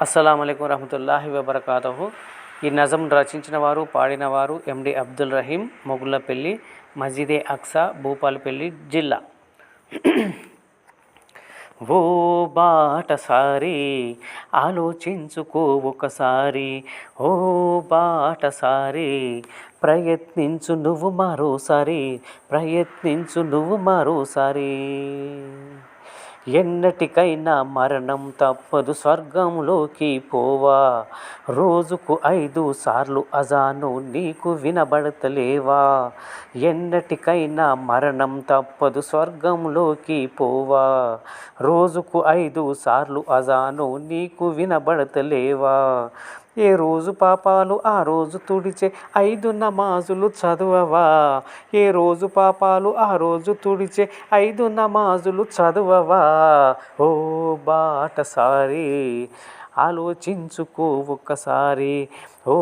అస్సలం అయికం రహమతుల్లాహి వబర్కాతహు. ఈ నజం రచించిన వారు పాడినవారు ఎండి అబ్దుల్ రహీం మొగుళ్ళపల్లి మజీదే అక్సా భూపాలపల్లి జిల్లా. ఓ బాటసారి ఆలోచించుకో ఒకసారి. ఓ బాటసారి ప్రయత్నించు నువ్వు మరోసారి. ప్రయత్నించు నువ్వు మరోసారి. ఎన్నటికైనా మరణం తప్పదు స్వర్గంలోకి పోవా. రోజుకు ఐదు సార్లు అజాను నీకు వినబడతలేవా. ఎన్నటికైనా మరణం తప్పదు స్వర్గంలోకి పోవా. రోజుకు ఐదు సార్లు అజాను నీకు వినబడతలేవా. ఏ రోజు పాపాలు ఆ రోజు తుడిచే ఐదు నమాజులు చదువవా? ఏ రోజు పాపాలు ఆ రోజు తుడిచే ఐదు నమాజులు చదువవా? ఓ బాటసారి ఆలోచించుకో ఒక్కసారి. ఓ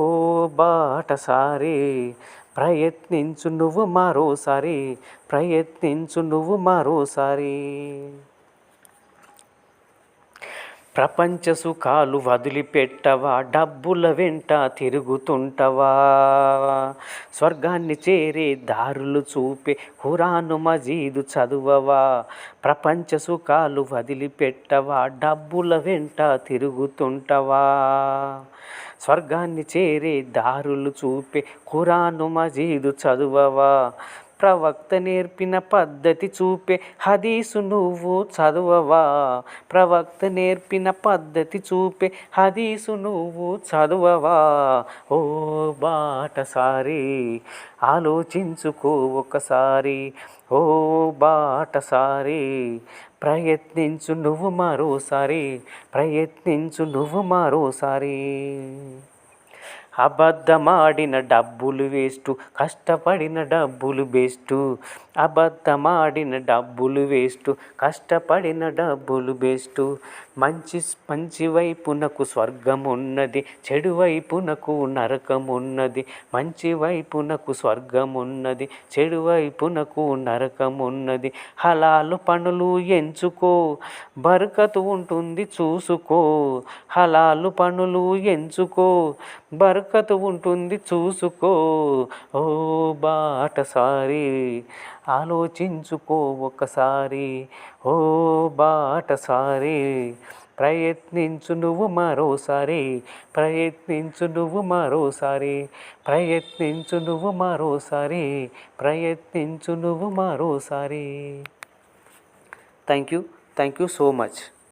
బాటసారి ప్రయత్నించు నువ్వు మరోసారి. ప్రయత్నించు నువ్వు మరోసారి. ప్రపంచ సుఖాలు వదిలిపెట్టవా డబ్బుల వెంట తిరుగుతుంటవా? స్వర్గాన్ని చేరే దారులు చూపే హురాను మజీదు చదువవా? ప్రపంచ సుఖాలు వదిలిపెట్టవా డబ్బుల వెంట తిరుగుతుంటవా? స్వర్గాన్ని చేరే దారులు చూపే ఖురాను మజీదు చదువవా? ప్రవక్త నేర్పిన పద్ధతి చూపే హదీసు నువ్వు చదువవా? ప్రవక్త నేర్పిన పద్ధతి చూపే హదీసు నువ్వు చదువవా? ఓ బాటసారి ఆలోచించుకో ఒకసారి. ఓ బాటసారి ప్రయత్నించు నువ్వు మరోసారి. ప్రయత్నించు నువ్వు మరోసారి. అబద్ధమాడిన డబ్బులు వేస్టు కష్టపడిన డబ్బులు బెస్టు అబద్ధమాడిన డబ్బులు వేస్టు కష్టపడిన డబ్బులు బెస్టు మంచి మంచి వైపునకు స్వర్గం ఉన్నది చెడు వైపునకు నరకం ఉన్నది మంచి వైపునకు స్వర్గం ఉన్నది చెడు వైపునకు నరకం ఉన్నది హలాలు పనులు ఎంచుకో బరకతు ఉంటుంది చూసుకో హలాలు పనులు ఎంచుకో బరకతు ఉంటుంది చూసుకో ఓ బాటసారి. ఆలోచించుకో ఒకసారి ఓ బాటసారి. ప్రయత్నించు నువ్వు మరోసారి ప్రయత్నించు నువ్వు మరోసారి ప్రయత్నించు నువ్వు మరోసారి ప్రయత్నించు నువ్వు మరోసారి. Thank you thank you so much